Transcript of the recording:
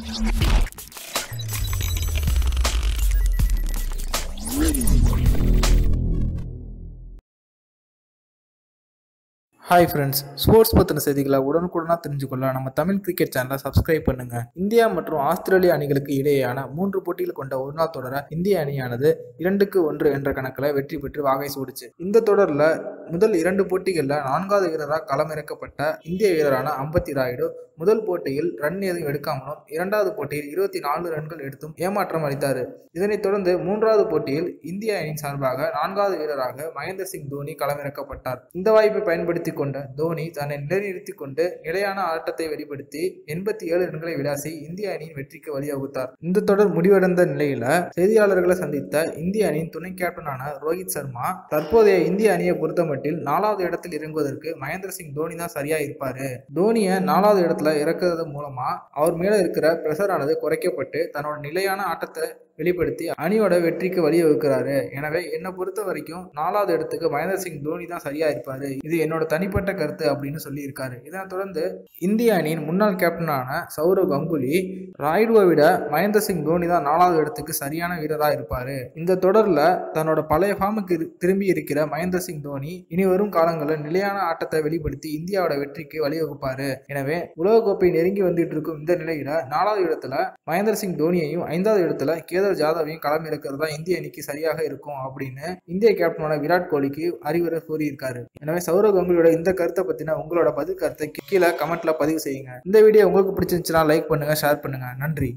Hi friends sports பற்றின செய்திகளை உடனுக்குடனாக தெரிஞ்சுக்கொள்ள நம்ம தமிழ் கிரிக்கெட் சேனலை சப்ஸ்கிரைப் பண்ணுங்க. இந்தியா மற்றும் ஆஸ்திரேலியா அணிகளுக்கு இடையேயான மூன்று போட்டிகள் கொண்ட ஒரு நாள் தொடரை இந்திய அணியானது இரண்டுக்கு ஒன்று என்ற கணக்கில் வெற்றி பெற்று வாகை சூடிச்சு. இந்த தொடரில் முதல் இரண்டு போட்டிகளில் நான்காவது வீரராக களமிறக்கப்பட்ட இந்திய வீரரான அம்பத்தி ராயுடு முதல் போட்டியில் ரன் எதுவும் எடுக்காமலும் இரண்டாவது போட்டியில் இருபத்தி நாலு ரன்கள் எடுத்தும் ஏமாற்றம் அளித்தார். இதனைத் தொடர்ந்து மூன்றாவது போட்டியில் இந்திய அணியின் சார்பாக நான்காவது வீரராக மகேந்திர சிங் தோனி களமிறக்கப்பட்டார். இந்த வாய்ப்பை பயன்படுத்தி கொண்ட தோனி தன்னை நிலைநிறுத்திக் கொண்டு நிலையான ஆட்டத்தை வெளிப்படுத்தி எண்பத்தி ஏழு ரன்களை விளாசி இந்திய அணியின் வெற்றிக்கு வழிவகுத்தார். இந்த தொடர் முடிவடைந்த நிலையில செய்தியாளர்களை சந்தித்த இந்திய அணியின் துணை கேப்டனான ரோஹித் சர்மா தற்போதைய இந்திய அணியை பொறுத்தமட்டில் நாலாவது இடத்தில் இறங்குவதற்கு மகேந்திர சிங் தோனி தான் சரியா இருப்பாரு. தோனியை நாலாவது இடத்துல இறக்குறது மூலமா அவர் மேல இருக்கிற பிரஷரானது குறைக்கப்பட்டு தன்னோட நிலையான ஆட்டத்தை வெளிப்படுத்தி அணியோட வெற்றிக்கு வழிவகுக்கிறாரு எனவே என்னை பொறுத்த வரைக்கும் நாலாவது இடத்துக்கு மகேந்திர சிங் தோனி தான் சரியா இருப்பாரு. இது என்னோட தனிப்பட்ட கருத்து அப்படின்னு சொல்லியிருக்காரு. இதனைத் தொடர்ந்து இந்திய அணியின் முன்னாள் கேப்டனான சௌரவ் கங்குலி ராய்டுவை விட மகேந்திர சிங் தோனி தான் நாலாவது இடத்துக்கு சரியான வீரராக இருப்பாரு. இந்த தொடர்ல தன்னோட பழைய ஃபார்முக்கு திரும்பி இருக்கிற மகேந்திர சிங் தோனி இனி வரும் காலங்களில் நிலையான ஆட்டத்தை வெளிப்படுத்தி இந்தியாவோட வெற்றிக்கு வழிவகுப்பாரு. எனவே உலகக்கோப்பை நெருங்கி வந்துட்டு இருக்கும் இந்த நிலையில நாலாவது இடத்துல மகேந்திர சிங் தோனியையும் ஐந்தாவது இடத்துல கேதர் ஜாதவையும் களம் இருக்கிறதா இந்திய அணிக்கு சரியாக இருக்கும் அப்படின்னு இந்திய கேப்டனான விராட் கோலிக்கு அறிவுரை கூறியிருக்காரு. எனவே சௌரவ் கங்குலியோட இந்த கருத்தை பத்தின உங்களோட பதில் கருத்தை கீழே கமெண்ட்ல பதிவு செய்யுங்க. இந்த வீடியோ உங்களுக்கு பிடிச்சிருந்துச்சுன்னா லைக் பண்ணுங்க ஷேர் பண்ணுங்க. நன்றி.